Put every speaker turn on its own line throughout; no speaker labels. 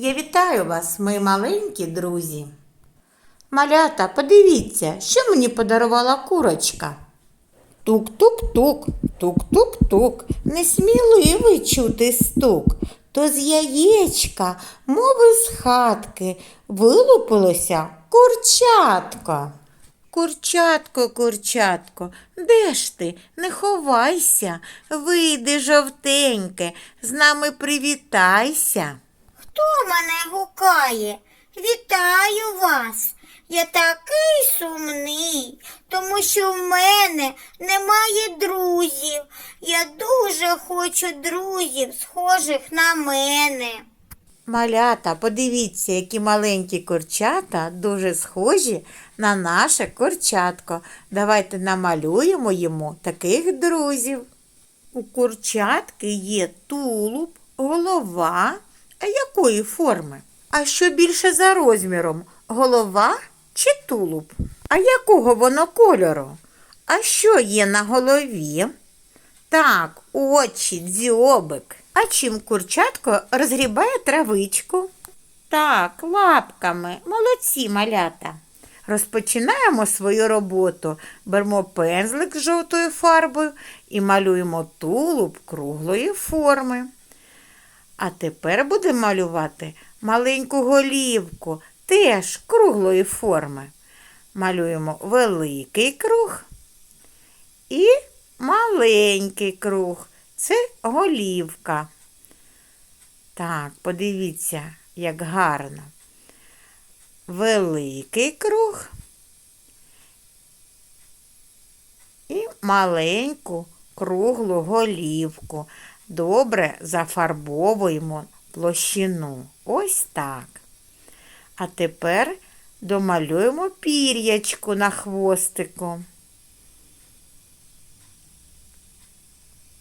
Я вітаю вас, мої маленькі друзі. Малята, подивіться, що мені подарувала курочка. Тук-тук-тук, тук-тук-тук, несміливий чути стук. То з яєчка, мови з хатки, вилупилося курчатко. Курчатко, курчатко, де ж ти? Не ховайся, вийди жовтеньке, з нами привітайся.
Хто мене гукає? Вітаю вас. Я такий сумний, тому що в мене немає друзів. Я дуже хочу друзів, схожих на мене.
Малята, подивіться, які маленькі курчата дуже схожі на наше курчатко. Давайте намалюємо йому таких друзів. У курчатки є тулуб, голова. Якої форми? А що більше за розміром? Голова чи тулуб? А якого воно кольору? А що є на голові? Так, очі, дзьобик. А чим курчатко розгрібає травичку? Так, лапками. Молодці малята. Розпочинаємо свою роботу. Беремо пензлик з жовтою фарбою і малюємо тулуб круглої форми. А тепер будемо малювати маленьку голівку, теж круглої форми. Малюємо великий круг і маленький круг. Це голівка. Так, подивіться, як гарно. Великий круг і маленьку круглу голівку. Добре зафарбовуємо площину. Ось так. А тепер домалюємо пір'ячку на хвостику.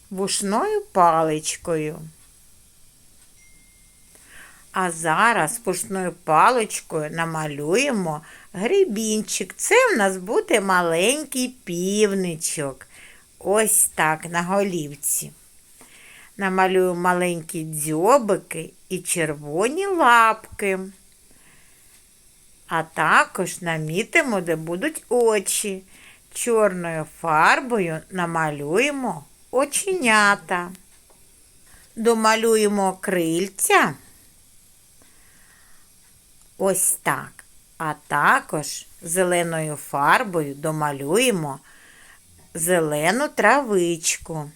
вушною паличкою. А зараз вушною паличкою намалюємо грибінчик. Це в нас буде маленький півничок. Ось так на голівці. Намалюємо маленькі дзьобики і червоні лапки. А також намітимо, де будуть очі. Чорною фарбою намалюємо оченята. Домалюємо крильця. Ось так. А також зеленою фарбою домалюємо зелену травичку.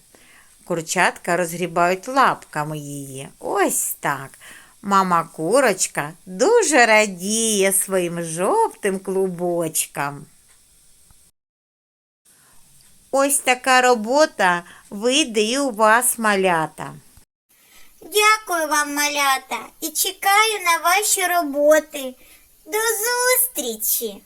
Курчатка розгрібають лапками її. Ось так. Мама курочка дуже радіє своїм жовтим клубочкам. Ось така робота вийде і у вас малята.
Дякую вам, малята, і чекаю на ваші роботи. До зустрічі!